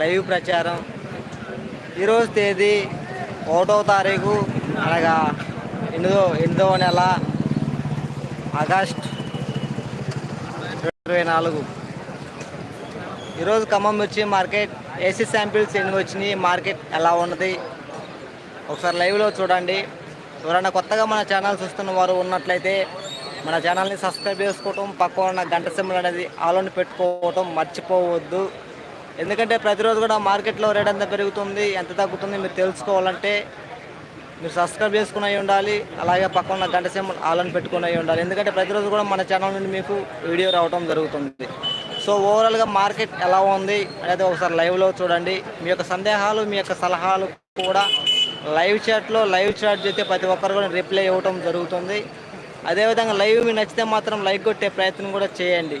Live ప్రచారం. ఈరోజు తేదీ ఒకటో తారీఖు అనగా ఎనిమిదో ఎనిమిదవ నెల ఆగస్ట్ ఇరవై నాలుగు. ఈరోజు ఖమ్మం మిర్చి మార్కెట్ ఏసీ శాంపిల్స్ ఎన్ని వచ్చినాయి మార్కెట్ ఎలా ఉన్నది ఒకసారి లైవ్లో చూడండి. ఎవరైనా కొత్తగా మన ఛానల్ చూస్తున్న వారు ఉన్నట్లయితే మన ఛానల్ని సబ్స్క్రైబ్ చేసుకోవటం పక్కన ఉన్న గంట సింబల్ అనేది ఆలోని పెట్టుకోవటం మర్చిపోవద్దు. ఎందుకంటే ప్రతిరోజు కూడా మార్కెట్లో రేట్ ఎంత పెరుగుతుంది ఎంత తగ్గుతుంది మీరు తెలుసుకోవాలంటే మీరు సబ్స్క్రైబ్ చేసుకుని అయి ఉండాలి అలాగే పక్కన గంట సింబల్ ఆలని పెట్టుకుని అయి ఉండాలి. ఎందుకంటే ప్రతిరోజు కూడా మన ఛానల్ నుండి మీకు వీడియో రావడం జరుగుతుంది. సో ఓవరాల్గా మార్కెట్ ఎలా ఉంది అనేది ఒకసారి లైవ్లో చూడండి. మీ యొక్క సందేహాలు మీ యొక్క సలహాలు కూడా లైవ్ చాట్లో లైవ్ చాట్ చేస్తే ప్రతి ఒక్కరు కూడా రిప్లై ఇవ్వడం జరుగుతుంది. అదేవిధంగా లైవ్ మీకు నచ్చితే మాత్రం లైక్ కొట్టే ప్రయత్నం కూడా చేయండి.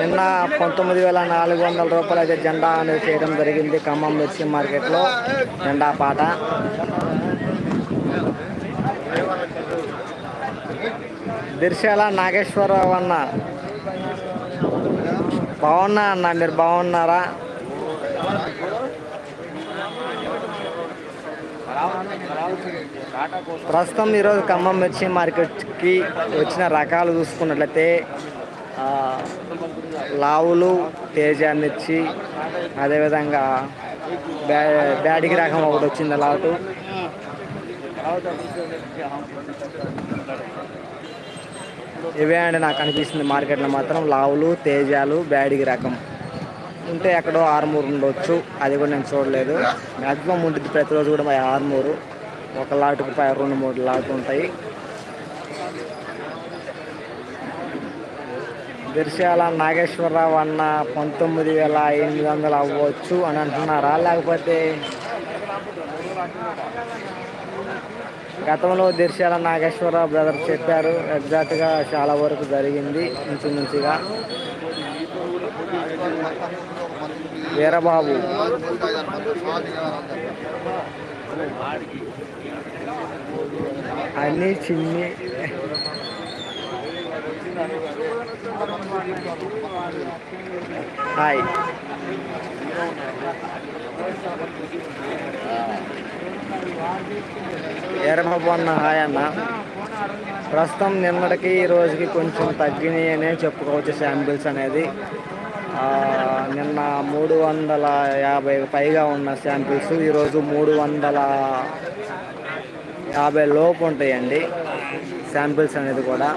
నిన్న పంతొమ్మిది వేల నాలుగు వందల రూపాయలు అయితే జెండా అనేది చేయడం జరిగింది ఖమ్మం మిర్చి మార్కెట్లో. జెండా పాట. దిర్శాల నాగేశ్వరరావు అన్న. బాగున్నా అన్న మీరు బాగున్నారా? ప్రస్తుతం ఈరోజు ఖమ్మం మిర్చి మార్కెట్కి వచ్చిన రకాలు చూసుకున్నట్లయితే లావులు తేజాన్ని ఇచ్చి అదేవిధంగా బ్యా బ్యాడిగి రకం ఒకటి వచ్చింది లాటు ఇవే అండి నాకు అనిపిస్తుంది మార్కెట్లో మాత్రం. లావులు తేజాలు బ్యాడిగి రకం. ఉంటే ఎక్కడో ఆరుమూరు ఉండొచ్చు. అది కూడా నేను చూడలేదు. మ్యాక్సిమం ఉంటుంది ప్రతిరోజు కూడా మా ఆరుమూరు. ఒక లాటుకు పై రెండు మూడు లాట్లు ఉంటాయి. దిర్శాల నాగేశ్వరరావు అన్న పంతొమ్మిది వేల ఎనిమిది వందలు అవ్వచ్చు అని అంటున్నారా? లేకపోతే గతంలో దిర్శాల నాగేశ్వరరావు బ్రదర్ చెప్పారు ఎగ్జాక్ట్గా చాలా వరకు జరిగింది ఇంచుమించుగా. వీరబాబు. అన్నీ చిన్ని హాయ్. వీరబాబు అన్న హాయ్ అన్న. ప్రస్తుతం నిన్నటికి ఈ రోజుకి కొంచెం తగ్గినాయి అనే చెప్పుకోవచ్చు శాంపిల్స్ అనేది. నిన్న మూడు వందల యాభై పైగా ఉన్న శాంపిల్స్ ఈరోజు మూడు వందల యాభై లోపు ఉంటాయండి. శాంపిల్స్ అనేది కూడా.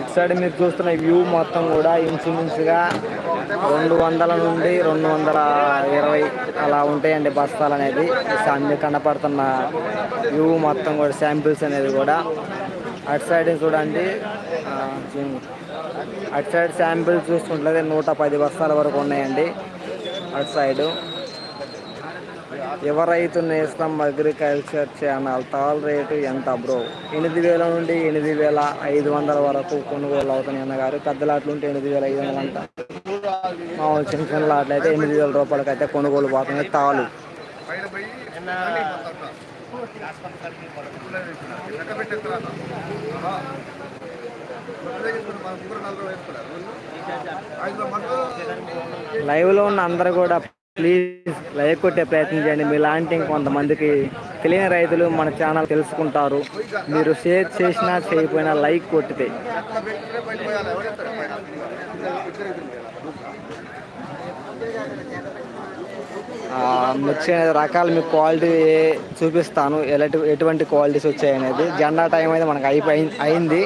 ఇటు సైడ్ మీరు చూస్తున్న వ్యూ మొత్తం కూడా ఇంచుమించుగా రెండు వందల నుండి రెండు వందల ఇరవై అలా ఉంటాయండి బస్తాలు అనేది. అన్ని కనపడుతున్న వ్యూ మొత్తం కూడా శాంపిల్స్ అనేది కూడా. అటు సైడ్ చూడండి. అటు సైడ్ శాంపిల్స్ చూసుకుంటే నూట పది బస్తాల వరకు ఉన్నాయండి. అటు సైడు. యువ రైతు నేస్తం అగ్రికల్చర్ ఛానల్ తాల్ రేటు ఎంత బ్రో? ఎనిమిది వేల నుండి ఎనిమిది వేల ఐదు వందల వరకు కొనుగోలు అవుతున్నాయి అన్నగారు. పెద్ద లాట్లు ఉంటే ఎనిమిది వేల ఐదు వందలు అంట. మామూలు చిన్న చిన్న లాట్లు అయితే ఎనిమిది వేల రూపాయలకి అయితే కొనుగోలు పోతున్నాయి తాలు. లైవ్లో ఉన్న అందరూ కూడా ప్లీజ్ లైక్ కొట్టే ప్రయత్నం చేయండి. మీలాంటి కొంతమందికి తెలియని రైతులు మన ఛానల్ తెలుసుకుంటారు. మీరు షేర్ చేసినా చేయకపోయినా లైక్ కొట్టితే. మిర్చి అనేది రకాలు మీకు క్వాలిటీ చూపిస్తాను. ఎలాంటి ఎటువంటి క్వాలిటీస్ వచ్చాయనేది జెండా టైం అయితే మనకు అయిపోయి అయింది.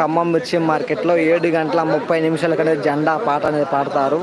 ఖమ్మం మిర్చి మార్కెట్లో ఏడు గంటల ముప్పై నిమిషాల కంటే జెండా పాట అనేది పాడతారు.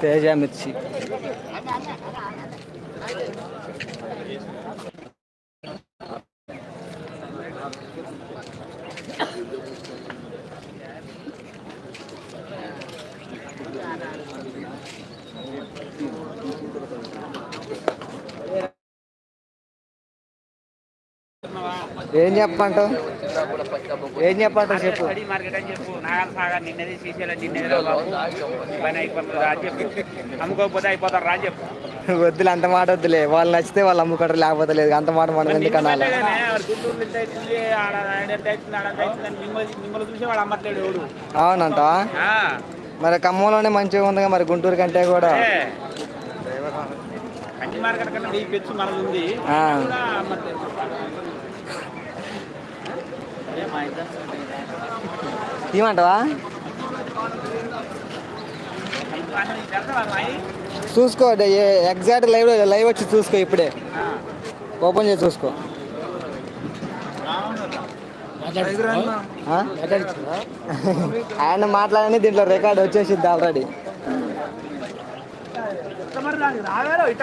తేజ మిర్చి ఏం చెప్పంటావు ఏం చెప్పంటావు చెప్పు. నిన్నది శ్రీశైలం నిన్నది అమ్ముకోకపోతే అయిపోతారు రా అని చెప్పు. వద్దులే అంత మాట వద్దులే. వాళ్ళు నచ్చితే వాళ్ళు అమ్ముకుంటారు లేకపోతే లేదు. అంత మాట మనం ఎందుకు అనాలి? ఆ, మరి ఖమ్మంలోనే మంచిగా ఉందిగా మరి గుంటూరు కంటే కూడా. కంచి మార్కెట్ కన్నా వెయ్యి పెచ్చు మనది ఉంది. ఏమంటావా చూసుకో ఎగ్జాక్ట్ లైవ్ లైవ్ వచ్చి చూసుకో ఇప్పుడే. ఓపెన్ చేసి చూసుకో. ఆయన మాట్లాడని దీంట్లో రికార్డ్ వచ్చేసింది ఆల్రెడీ రాగారో ఇట్ట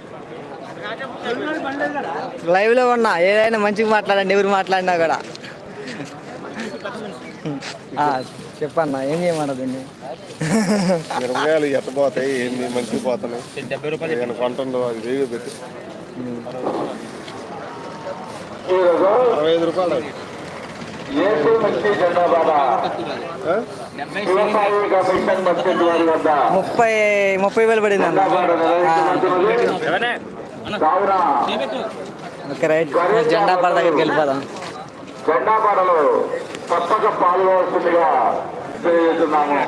లైవ్లో ఉన్నా ఏదైనా మంచిగా మాట్లాడండి ఎవరు మాట్లాడినా కూడా. ఆ, చెప్పన్నా ఏం చేయమన్నా దీన్ని? మిరపకాయలు ఎట్టపోతాయి ఎన్ని మంచిగా పోతున్నాయి. ఏదైనా కొంటుండో అది వేగి పెట్టి. అరవై ఐదు రూపాయలు? ముప్పై ముప్పై వేలు పడింది అన్న ఓకే రైట్. జెండా పడ దగ్గరికి వెళ్ళిపోదాం. జెండాపాటలో తప్పక పాల్గొవలసిందిగా తెలియజేస్తున్నాము.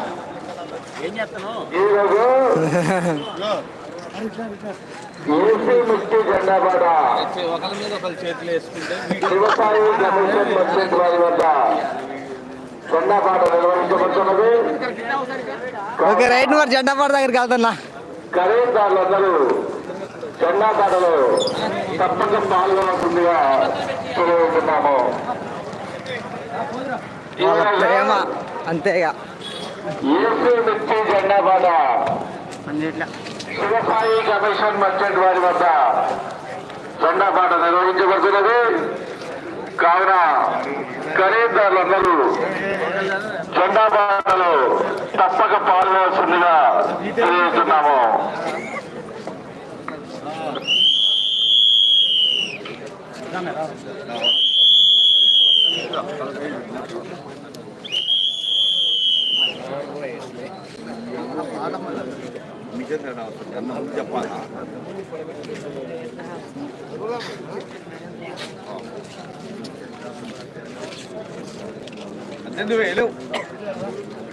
ఏం చేస్తాను ఈరోజు ఏసీ ముక్తి వ్యవసాయ కమిషన్ వారి వద్ద జెండాపాట నిర్వహించబడుతున్నది. ఓకే రైట్ మరి దగ్గరికి వెళ్తున్నా. ఖరీదారులందరూ జెండాపాటలో తప్పక పాల్గొనవలసిందిగా తెలియజేస్తున్నాము. వాళ్ళ ప్రేమ అంతేగా. ముక్తి జెండాపాట శివసాయి కమిషన్ మర్చెంట్ వారి వద్ద జెండా పాట నిర్వహించబడుతున్నది. కావున ఖరీదారులందరూ జెండా పాటలో తప్పక పాల్గొవలసిందిగా తెలియజేస్తున్నాము. నిజంగా అన్న చెప్పాలా పద్దెనిమిది వేలు.